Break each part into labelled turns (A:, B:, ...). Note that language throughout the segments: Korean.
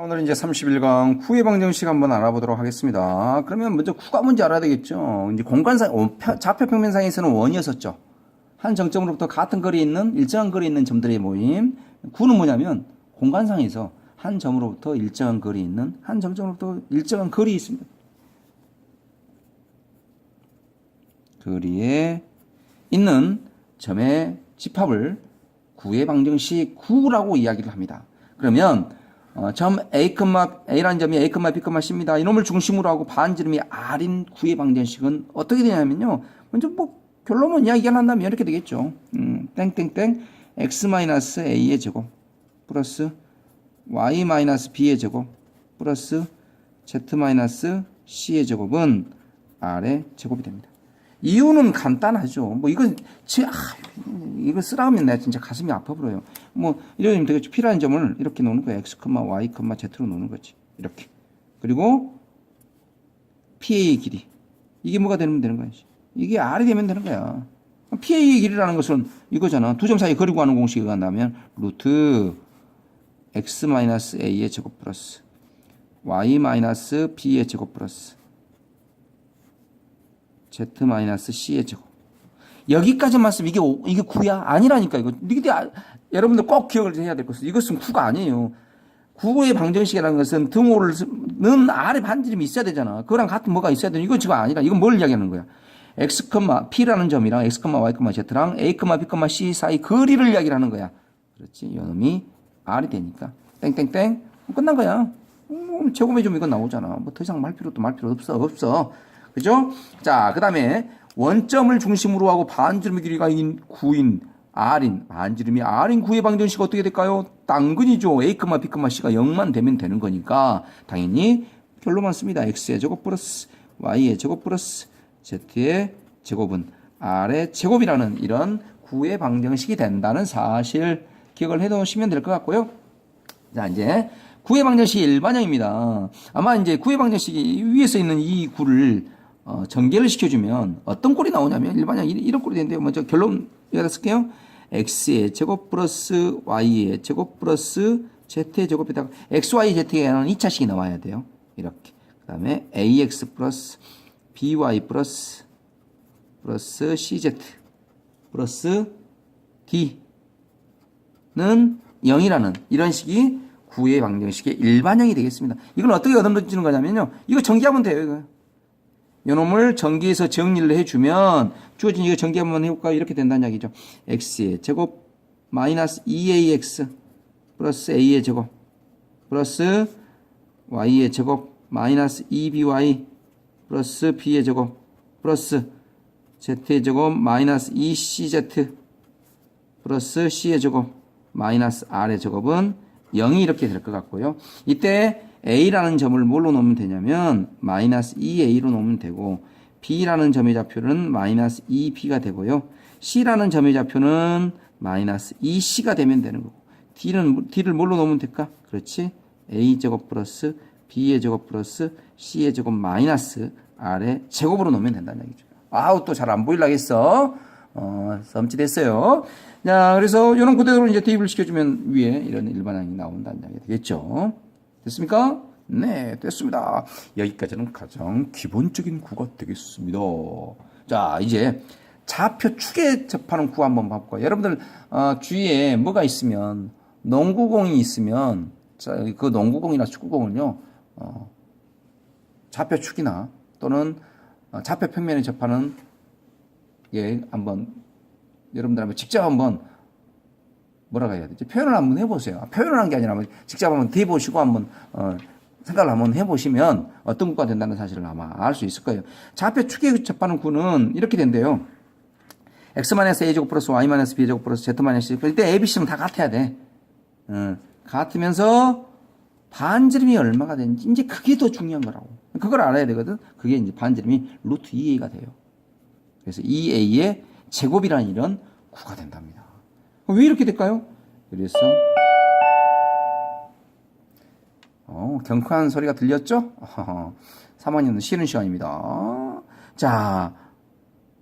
A: 오늘 이제 31강 구의 방정식 한번 알아보도록 하겠습니다. 그러면 먼저 구가 뭔지 알아야 되겠죠. 이제 공간상, 어, 펴- 좌표 평면상에서는 원이었었죠. 한 정점으로부터 같은 거리에 있는 일정한 거리에 있는 점들의 모임. 구는 뭐냐면 공간상에서 한 점으로부터 일정한 거리에 있는 한 정점으로부터 일정한 거리에 있습니다. 거리에 있는 점의 집합을 구의 방정식 9라고 이야기를 합니다. 그러면 어, 점 A, A라는 점이 A, B, C입니다. 이놈을 중심으로 하고 반지름이 R인 구의 방정식은 어떻게 되냐면요. 먼저 뭐 결론만 이야기를 한다면 이렇게 되겠죠. 음, 땡땡땡 X-A의 제곱 플러스 Y-B의 제곱 플러스 Z-C의 제곱은 R의 제곱이 됩니다. 이유는 간단하죠. 뭐 이건 제 아, 이거 쓰라면 내가 진짜 가슴이 아파 버려요. 뭐 이러면 되겠죠. P라는 점을 이렇게 놓는 거야. X, Y, Z로 놓는 거지. 이렇게. 그리고 PA의 길이. 이게 뭐가 되면 되는 거야. 이게 R이 되면 되는 거야. PA의 길이라는 것은 이거잖아. 두 점 사이 거리 구하는 공식이 간다면 루트 X-A의 제곱 플러스 Y-B의 제곱 플러스 Z-C의 제곱. 여기까지만 쓰면 이게, 오- 이게 9야? 아니라니까, 이거. 이게, 아- 여러분들 꼭 기억을 해야 될 것은 이것은 9가 아니에요. 9의 방정식이라는 것은 등호는 아래 반지름이 있어야 되잖아. 그거랑 같은 뭐가 있어야 되는 이건 지금 아니라, 이건 뭘 이야기하는 거야? X, P라는 점이랑 X, Y, Z랑 A, B, C 사이 거리를 이야기를 하는 거야. 그렇지. 이놈이 R이 되니까. 땡땡땡. 끝난 거야. 음, 제곱의 점 이건 나오잖아. 뭐 더 이상 말 필요도 말 필요 없어. 없어. 그죠? 자, 그 다음에 원점을 중심으로 하고 반지름의 길이가 인 9인 R인 반지름이 R인 9의 방정식 어떻게 될까요? 당근이죠. A, B, C가 0만 되면 되는 거니까 당연히 결론만 씁니다. X의 제곱 플러스 Y의 제곱 플러스 Z의 제곱은 R의 제곱이라는 이런 9의 방정식이 된다는 사실 기억을 해 놓으시면 될 것 같고요. 자, 이제 구의 방정식이 일반형입니다. 아마 이제 구의 방정식이 위에서 있는 이 구를 어, 전개를 시켜주면 어떤 꼴이 나오냐면 일반형 이- 이런 꼴이 되는데요. 먼저 결론 여기다 쓸게요. x의 제곱 플러스 y의 제곱 플러스 z의 제곱에다가 x, y, z에는 2차식이 나와야 돼요. 이렇게. 그 다음에 ax 플러스 by 플러스 플러스 cz 플러스 d는 0이라는 이런 식이 구의 방정식의 일반형이 되겠습니다. 이건 어떻게 얻어지는 거냐면요. 이거 전기하면 돼요. 이거. 요놈을 전기해서 정리를 해주면 주어진 이거 전기 한번 해볼까요? 이렇게 된다는 이야기죠. x의 제곱 마이너스 2ax 플러스 a의 제곱 플러스 y의 제곱 마이너스 2by 플러스 b의 제곱 플러스 z의 제곱 마이너스 2cz 플러스 c의 제곱 마이너스 r의 제곱은 0이 이렇게 될 것 같고요. 이때 a라는 점을 뭘로 놓으면 되냐면 마이너스 2a로 놓으면 되고 b라는 점의 좌표는 마이너스 2b가 되고요. c라는 점의 좌표는 마이너스 2c가 되면 되는 거고 d는 d를 뭘로 놓으면 될까? 그렇지. a 제곱 플러스 b의 제곱 플러스 c의 제곱 마이너스 r의 제곱으로 놓으면 된다는 얘기죠. 아우 또 잘 안 보일라겠어. 어, 썸짓했어요. 자, 그래서 이런 그대로 이제 대입을 시켜주면 위에 이런 일반항이 나온다는 이야기 되겠죠. 됐습니까? 네, 됐습니다. 여기까지는 가장 기본적인 구가 되겠습니다. 자, 이제 좌표 축에 접하는 구 한번 봐볼까요? 여러분들, 어, 주위에 뭐가 있으면, 농구공이 있으면, 자, 그 농구공이나 축구공을요, 어, 좌표 축이나 또는 어, 좌표 평면에 접하는 예, 한번 여러분들 한번 직접 한번 뭐라고 해야 되지? 표현을 한번 해보세요. 표현을 한 게 아니라 직접 한번 대보시고 한번 어, 생각을 한번 해보시면 어떤 구가 된다는 사실을 아마 알 수 있을 거예요. 좌표 축에 접하는 구는 이렇게 된대요. x-a제곱 플러스 y-b제곱 플러스 z-c 이때 a, b, c는 다 같아야 돼. 어, 같으면서 반지름이 얼마가 되는지 이제 그게 더 중요한 거라고. 그걸 알아야 되거든. 그게 이제 반지름이 루트 2a가 돼요. 그래서 2a의 제곱이라는 이런 구가 된답니다. 왜 이렇게 될까요? 그래서 어, 경쾌한 소리가 들렸죠? 3학년은 쉬는 시간입니다. 자,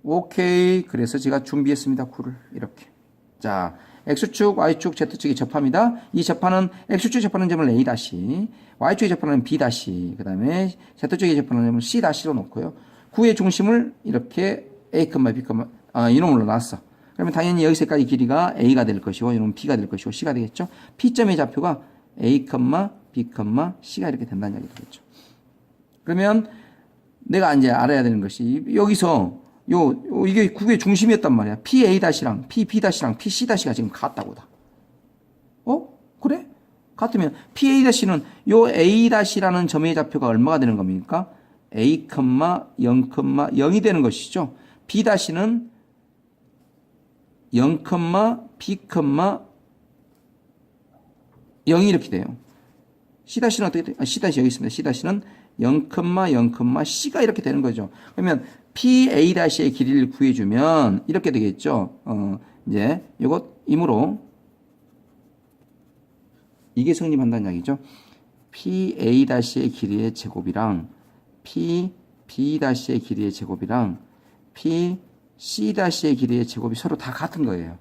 A: 오케이. 그래서 제가 준비했습니다. 구를 이렇게. 자, X축, Y축, Z축이 접합니다. 이 접하는 X축에 접하는 점을 A Y축에 접하는 B 그 다음에 Z축에 접하는 점을 C 다시로 놓고요. 구의 중심을 이렇게 A, B, 아, 이놈으로 놨어. 그러면 당연히 여기서까지 길이가 A가 될 것이고, 이놈은 B가 될 것이고, C가 되겠죠. P점의 좌표가 A, B, C가 이렇게 된다는 얘기 되겠죠. 그러면 내가 이제 알아야 되는 것이 여기서 요, 요 이게 국의 중심이었단 말이야. PA 다시랑 PP 다시랑 PC 다시가 지금 같다고 다. 어? 그래? 같으면 PA 다시는 요 A 다시라는 점의 좌표가 얼마가 되는 겁니까? A, 0, 0이 되는 것이죠. B 다시는 0, B, 0이 이렇게 돼요. C 다시는 어떻게 돼요? 아, C 여기 있습니다. C 다시는 0, 0, C가 이렇게 되는 거죠. 그러면 PA 다시의 길이를 구해주면 이렇게 되겠죠. 어, 이제 이것 이므로 이게 성립한다는 이야기죠. PA 다시의 길이의 제곱이랑 P B 다시의 길이의 제곱이랑 P C 다시의 길이의 제곱이 서로 다 같은 거예요.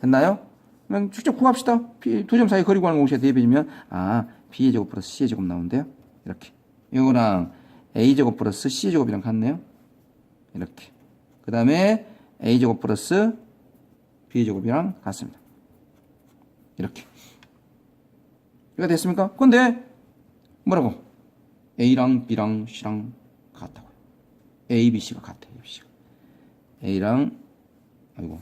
A: 됐나요? 그냥 직접 구합시다. 두 점 사이 거리 구하는 공식에 대입해주면 아 B의 제곱 플러스 C의 제곱 나오는데요. 이렇게 이거랑 A 제곱 플러스 C 제곱이랑 같네요. 이렇게 그 다음에 A 제곱 플러스 B 제곱이랑 같습니다. 이렇게 이거 됐습니까? 근데 뭐라고? A랑 B랑 C랑 같다고요. A, B, C가 같아. A, B, C가. A랑 아이고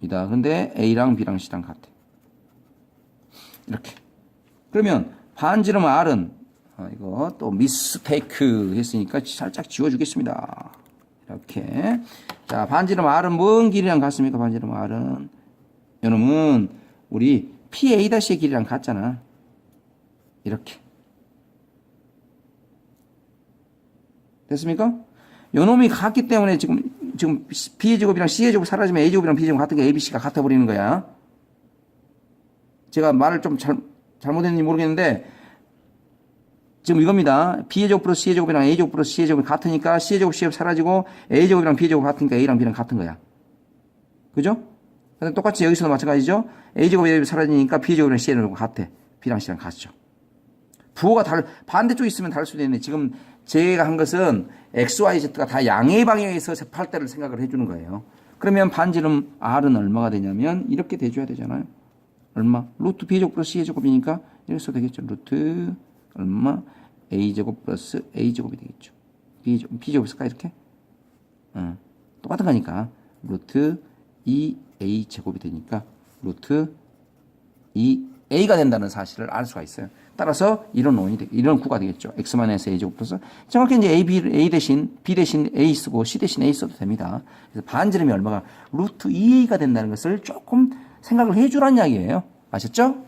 A: 이다. 근데 A랑 B랑 C랑 같아. 이렇게. 그러면 반지름 R은 아, 이거 또 미스테이크 했으니까 살짝 지워주겠습니다. 이렇게. 자, 반지름 R은 뭔 길이랑 같습니까? 반지름 R은. 요놈은 우리 PA'의 길이랑 같잖아. 이렇게. 됐습니까? 요놈이 같기 때문에 지금, 지금 B의 제곱이랑 C의 제곱 사라지면 A 제곱이랑 B 제곱 같은 게 A, B, C가 같아 버리는 거야. 제가 말을 좀 잘, 잘못했는지 모르겠는데, 지금 이겁니다. B의 제곱 플러스 C의 제곱이랑 A 제곱 플러스 C의 제곱이 같으니까 C의 제곱, C의 제곱 사라지고 A 제곱이랑 B 제곱 같으니까 A랑 B랑 같은 거야. 그죠? 똑같이 여기서도 마찬가지죠? A 제곱이 A 제곱이 사라지니까 B 제곱이랑 C의 제곱 같아. B랑 C랑 같죠. 부호가 다르, 반대쪽에 있으면 다를 수도 있는데 지금 제가 한 것은 X, Y, Z가 다 양의 방향에서 접할 때를 생각을 해주는 거예요. 그러면 반지름 R은 얼마가 되냐면 이렇게 돼줘야 되잖아요. 얼마? 루트 B제곱 플러스 C의 제곱이니까 이렇게 써도 되겠죠. 루트 얼마? A제곱 플러스 A제곱이 되겠죠. B제곱, B제곱 쓸까 이렇게? 어, 똑같은 거니까 루트 2A제곱이 되니까 루트 2A가 된다는 사실을 알 수가 있어요. 따라서 이런 원이 되, 이런 구가 되겠죠. x-a 제곱 플러스 정확히 이제 a, b, a 대신 b 대신 a 쓰고 c 대신 a 써도 됩니다. 그래서 반지름이 얼마가 루트 2a가 된다는 것을 조금 생각을 해주란 이야기예요. 아셨죠?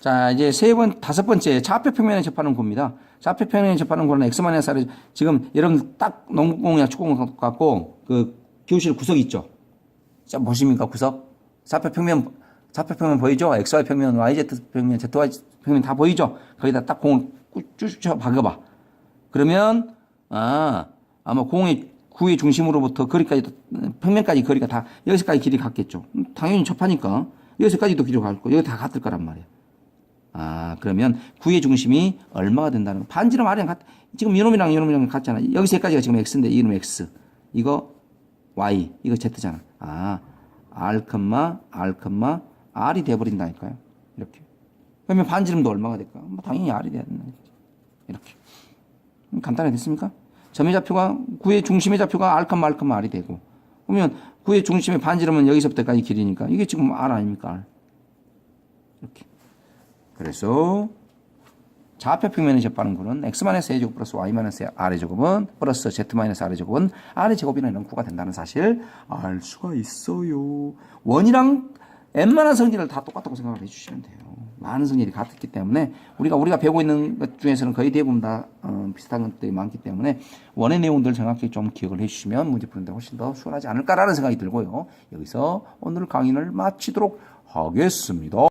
A: 자, 이제 세 번, 다섯 번째, 좌표 평면에 접하는 구입니다. 좌표 평면에 접하는 구는 x-r에 지금 여러분 딱 농구공이나 축구공 갖고 그 교실 구석 있죠? 자, 보십니까? 구석? 좌표 평면, 좌표 평면 보이죠? XY 평면, YZ 평면, ZY 평면 다 보이죠? 거기다 딱 공을 쭉쭉 박아봐. 그러면, 아, 아마 공의 구의 중심으로부터 거리까지, 평면까지 거리가 다, 여기서까지 길이 같겠죠. 당연히 접하니까. 여기서까지도 길이가 같고, 여기 다 같을 거란 말이에요. 아, 그러면 구의 중심이 얼마가 된다는 거. 반지름 R이랑 같, 지금 이놈이랑 이놈이랑 같잖아. 여기 세 가지가 지금 X인데, 이놈 X. 이거 Y. 이거 Z잖아. 아, R, R, R이 돼버린다니까요. 이렇게. 그러면 반지름도 얼마가 될까? 뭐 당연히 R이 돼야 된다. 이렇게. 간단하게 됐습니까? 점의 좌표가, 구의 중심의 좌표가 R, R, R이 되고. 그러면 구의 중심의 반지름은 여기서부터까지 길이니까. 이게 지금 R 아닙니까? R. 이렇게. 그래서 좌표 평면에 접하는 구는 x-a제곱 a 플러스 y-r의 제곱은 플러스 z-r의 제곱은 r의 제곱이나 이런 구가 된다는 사실 알 수가 있어요. 원이랑 웬만한 성질을 다 똑같다고 생각을 해주시면 돼요. 많은 성질이 같기 때문에 우리가 우리가 배우고 있는 것 중에서는 거의 대부분 다 어, 비슷한 것들이 많기 때문에 원의 내용들 정확히 좀 기억을 해주시면 문제 푸는데 훨씬 더 수월하지 않을까라는 생각이 들고요. 여기서 오늘 강의를 마치도록 하겠습니다.